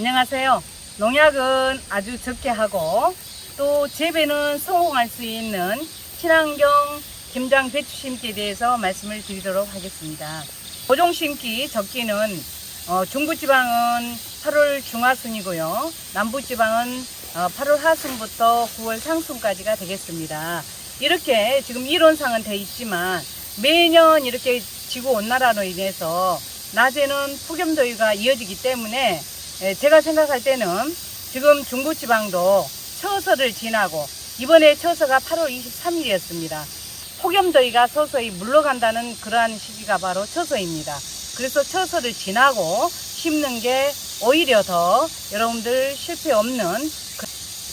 안녕하세요. 농약은 아주 적게 하고 또 재배는 성공할 수 있는 친환경 김장 배추 심기에 대해서 말씀을 드리도록 하겠습니다. 보종 심기 적기는 어, 중부지방은 8월 중하순이고요. 남부지방은 어, 8월 하순부터 9월 상순까지가 되겠습니다. 이렇게 지금 이론상은 돼 있지만 매년 이렇게 지구 온난화로 인해서 낮에는 폭염 더위가 이어지기 때문에 예, 제가 생각할 때는 지금 중부지방도 처서를 지나고 이번에 처서가 8월 23일이었습니다. 폭염더위가 서서히 물러간다는 그러한 시기가 바로 처서입니다. 그래서 처서를 지나고 심는 게 오히려 더 여러분들 실패 없는 그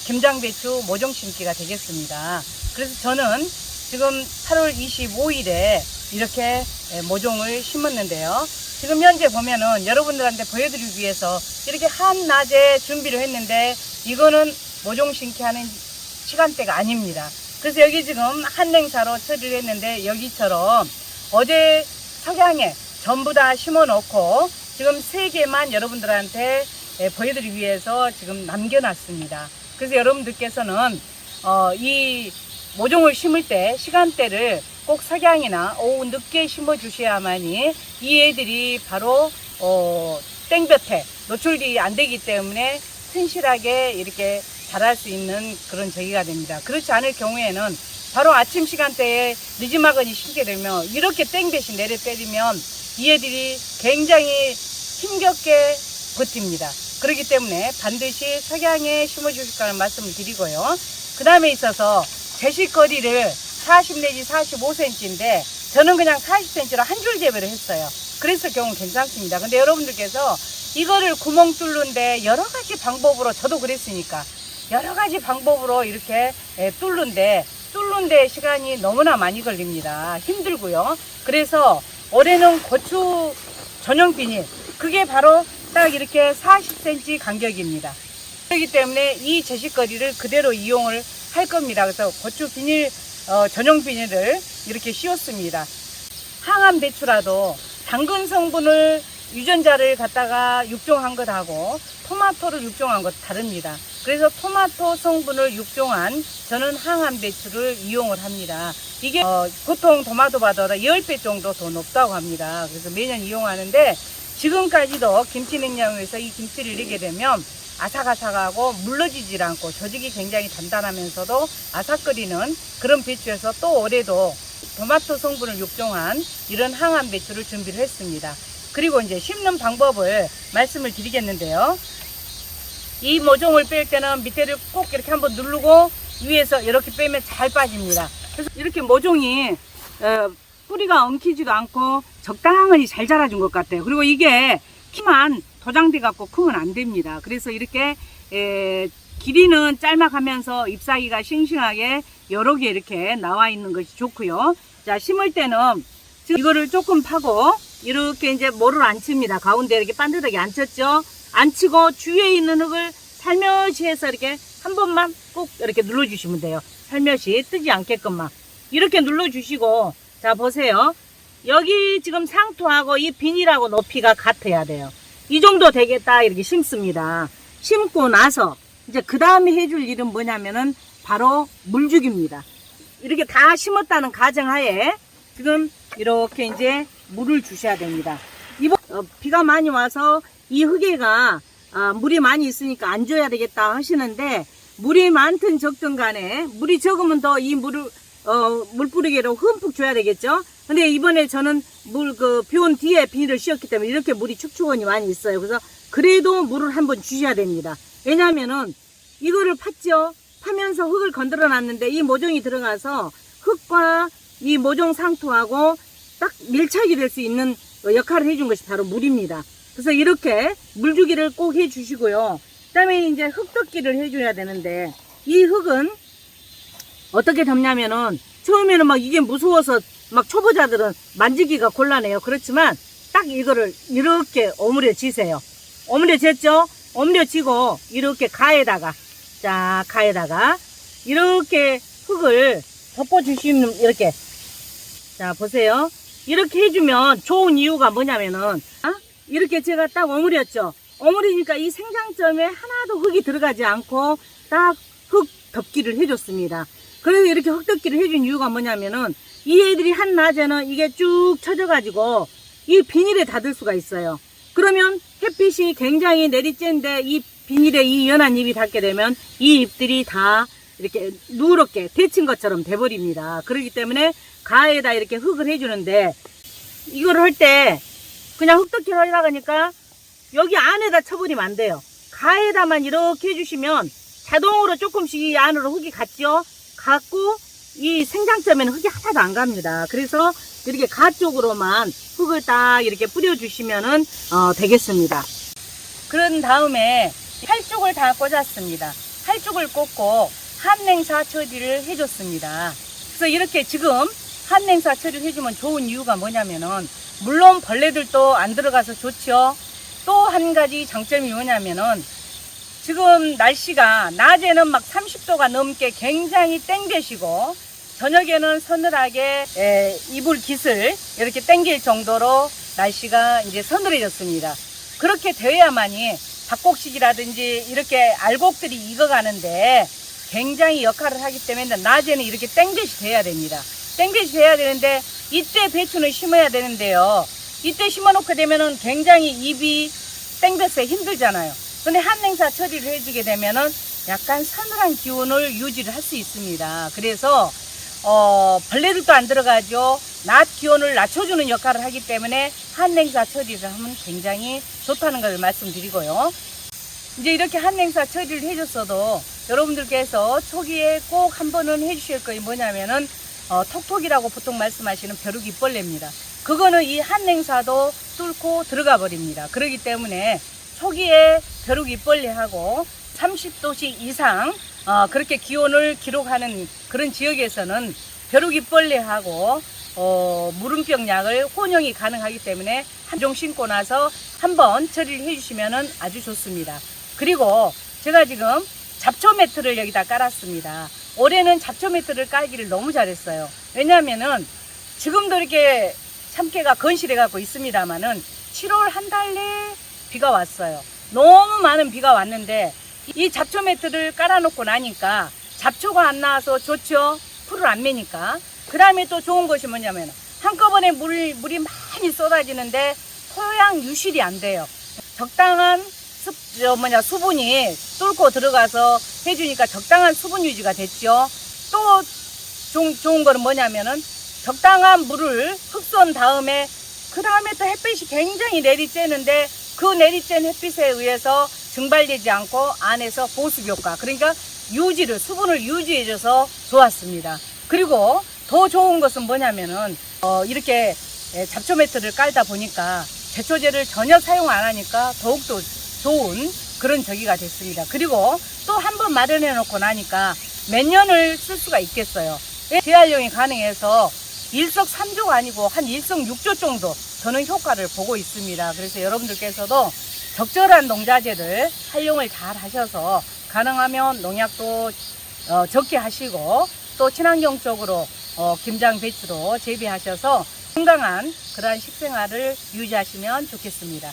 김장배추 모종 심기가 되겠습니다. 그래서 저는 지금 8월 25일에 이렇게 예, 모종을 심었는데요. 지금 현재 보면은 여러분들한테 보여드리기 위해서 이렇게 한낮에 준비를 했는데 이거는 모종 심기 하는 시간대가 아닙니다. 그래서 여기 지금 한냉사로 처리를 했는데 여기처럼 어제 석양에 전부 다 심어 놓고 지금 세 개만 여러분들한테 예, 보여드리기 위해서 지금 남겨놨습니다. 그래서 여러분들께서는 어, 이 모종을 심을 때 시간대를 꼭 석양이나 오후 늦게 심어 주셔야만이 이 애들이 바로 어, 땡볕에 노출이 안 되기 때문에 튼실하게 이렇게 자랄 수 있는 그런 저기가 됩니다. 그렇지 않을 경우에는 바로 아침 시간대에 늦지막은이 심게 되면 이렇게 땡볕이 내려 때리면 이 애들이 굉장히 힘겹게 버팁니다. 그렇기 때문에 반드시 석양에 심어 주실 거라는 말씀을 드리고요. 그 다음에 있어서 제식거리를 40 내지 45cm인데 저는 그냥 40cm로 한 줄 재배를 했어요. 그래서 경우 괜찮습니다. 근데 여러분들께서 이거를 구멍 뚫는데 여러 가지 방법으로 저도 그랬으니까 여러 가지 방법으로 이렇게 예, 뚫는데 뚫는데 시간이 너무나 많이 걸립니다. 힘들고요. 그래서 올해는 고추 전용 비닐 그게 바로 딱 이렇게 40cm 간격입니다. 그렇기 때문에 이 제식거리를 그대로 이용을 할 겁니다. 그래서 고추 비닐 어, 전용 비닐을 이렇게 씌웠습니다. 항암 배추라도 당근 성분을 유전자를 갖다가 육종한 것하고 토마토를 육종한 것 다릅니다. 그래서 토마토 성분을 육종한 저는 항암 배추를 이용을 합니다. 이게 어, 보통 바다보다 10배 정도 더 높다고 합니다. 그래서 매년 이용하는데 지금까지도 김치 냉장고에서 이 김치를 넣게 되면 아삭아삭하고 물러지질 않고 조직이 굉장히 단단하면서도 아삭거리는 그런 배추여서 또 올해도 토마토 성분을 육종한 이런 항암 배추를 준비를 했습니다. 그리고 이제 심는 방법을 말씀을 드리겠는데요. 이 모종을 뺄 때는 밑에를 꼭 이렇게 한번 누르고 위에서 이렇게 빼면 잘 빠집니다. 그래서 이렇게 모종이 어, 뿌리가 엉키지도 않고 적당히 잘 자라준 것 같아요. 그리고 이게 키만 도장돼 갖고 크면 안 됩니다. 그래서 이렇게 에, 길이는 짤막하면서 잎사귀가 싱싱하게 여러 개 이렇게 나와 있는 것이 좋고요. 자 심을 때는 이거를 조금 파고 이렇게 이제 모를 안 칩니다. 가운데 이렇게 반듯하게 안 쳤죠. 안 치고 주위에 있는 흙을 살며시 해서 이렇게 한 번만 꼭 이렇게 눌러주시면 돼요. 살며시 뜨지 않게끔만 이렇게 눌러주시고 자 보세요. 여기 지금 상토하고 이 비닐하고 높이가 같아야 돼요. 이 정도 되겠다 이렇게 심습니다. 심고 나서 이제 그 다음에 해줄 일은 뭐냐면은 바로 물주기입니다. 이렇게 다 심었다는 가정하에 지금 이렇게 이제 물을 주셔야 됩니다. 이번 어, 비가 많이 와서 이 흙에가 아, 물이 많이 있으니까 안 줘야 되겠다 하시는데 물이 많든 적든 간에 물이 적으면 더 이 물을 어, 물 뿌리개로 흠뻑 줘야 되겠죠. 근데 이번에 저는 물 그 비온 뒤에 비닐을 씌웠기 때문에 이렇게 물이 축축원이 많이 있어요. 그래서 그래도 물을 한번 주셔야 됩니다. 왜냐면은 이거를 팠죠. 파면서 흙을 건드려 놨는데 이 모종이 들어가서 흙과 이 모종 상토하고 딱 밀착이 될 수 있는 역할을 해준 것이 바로 물입니다. 그래서 이렇게 물주기를 꼭 해주시고요. 그 다음에 이제 흙덮기를 해줘야 되는데 이 흙은 어떻게 덮냐면은 처음에는 막 이게 무서워서 막 초보자들은 만지기가 곤란해요. 그렇지만 딱 이거를 이렇게 오므려 지세요. 오므려 졌죠? 오므려 지고 이렇게 가에다가 자 가에다가 이렇게 흙을 덮어주시면 이렇게 자 보세요. 이렇게 해주면 좋은 이유가 뭐냐면은 아? 이렇게 제가 딱 오므렸죠. 어머니니까 이 생장점에 하나도 흙이 들어가지 않고 딱 흙 덮기를 해줬습니다. 그래서 이렇게 흙 덮기를 해준 이유가 뭐냐면은 이 애들이 한 낮에는 이게 쭉 쳐져가지고 이 비닐에 닫을 수가 있어요. 그러면 햇빛이 굉장히 내리쬐는데 이 비닐에 이 연한 잎이 닿게 되면 이 잎들이 다 이렇게 누렇게 데친 것처럼 돼버립니다. 그렇기 때문에 가에다 이렇게 흙을 해주는데 이걸 할때 그냥 흙덮기를 하려고 하니까 여기 안에다 쳐버리면 안 돼요. 가에다만 이렇게 해주시면 자동으로 조금씩 이 안으로 흙이 갔죠. 갔고 이 생장점에는 흙이 하나도 안 갑니다. 그래서 이렇게 가 쪽으로만 흙을 딱 이렇게 뿌려주시면은 어, 되겠습니다. 그런 다음에 팔쪽을 다 꽂았습니다. 팔쪽을 꽂고 한냉사 처리를 해줬습니다. 그래서 이렇게 지금 한냉사 처리를 해주면 좋은 이유가 뭐냐면은 물론 벌레들도 안 들어가서 좋죠. 또 한 가지 장점이 뭐냐면은 지금 날씨가 낮에는 막 30도가 넘게 굉장히 땡겨시고 저녁에는 서늘하게 에, 이불 깃을 이렇게 땡길 정도로 날씨가 이제 서늘해졌습니다. 그렇게 되어야만이 박곡식이라든지 이렇게 알곡들이 익어가는데 굉장히 역할을 하기 때문에 낮에는 이렇게 땡볕이 돼야 됩니다. 땡볕이 돼야 되는데 이때 배추는 심어야 되는데요. 이때 심어놓게 되면은 굉장히 잎이 땡볕에 힘들잖아요. 근데 한냉사 처리를 해주게 되면은 약간 서늘한 기온을 유지를 할 수 있습니다. 그래서 어, 벌레들도 안 들어가죠. 낮 기온을 낮춰주는 역할을 하기 때문에 한냉사 처리를 하면 굉장히 좋다는 걸 말씀드리고요. 이제 이렇게 한냉사 처리를 해줬어도 여러분들께서 초기에 꼭 한 번은 해주실 거이 뭐냐면은 어, 톡톡이라고 보통 말씀하시는 벼룩이 벌레입니다. 그거는 이 한냉사도 뚫고 들어가 버립니다. 그렇기 때문에 초기에 벼룩이벌레하고 30도씨 이상 어, 그렇게 기온을 기록하는 그런 지역에서는 벼룩이벌레하고 어, 무름병 약을 혼용이 가능하기 때문에 한종 심고 나서 한번 처리를 해주시면 아주 좋습니다. 그리고 제가 지금 잡초 매트를 여기다 깔았습니다. 올해는 잡초 매트를 깔기를 너무 잘했어요. 왜냐하면은 지금도 이렇게 참깨가 건실해 갖고 있습니다만은 7월 한 달 내 비가 왔어요. 너무 많은 비가 왔는데 이 잡초 매트를 깔아놓고 나니까 잡초가 안 나와서 좋죠. 풀을 안 매니까. 그 다음에 또 좋은 것이 뭐냐면 한꺼번에 물, 물이 많이 쏟아지는데 토양 유실이 안 돼요. 적당한 습, 저 뭐냐, 수분이 뚫고 들어가서 해주니까 적당한 수분 유지가 됐죠. 또 좋은, 좋은 거는 뭐냐면은 적당한 물을 흡수한 다음에 그 다음에 또 햇빛이 굉장히 내리쬐는데 그 내리쬐는 햇빛에 의해서 증발되지 않고 안에서 보습 효과 그러니까 유지를 수분을 유지해줘서 좋았습니다. 그리고 더 좋은 것은 뭐냐면은 어, 이렇게 예, 잡초 매트를 깔다 보니까 제초제를 전혀 사용 안 하니까 더욱더 좋은 그런 저기가 됐습니다. 그리고 또 한 번 마련해 놓고 나니까 몇 년을 쓸 수가 있겠어요. 예, 재활용이 가능해서 일석삼조가 아니고 한 일석육조 정도 저는 효과를 보고 있습니다. 그래서 여러분들께서도 적절한 농자재를 활용을 잘 하셔서 가능하면 농약도 어, 적게 하시고 또 친환경 쪽으로 어, 김장 배추로 재배하셔서 건강한 그러한 식생활을 유지하시면 좋겠습니다.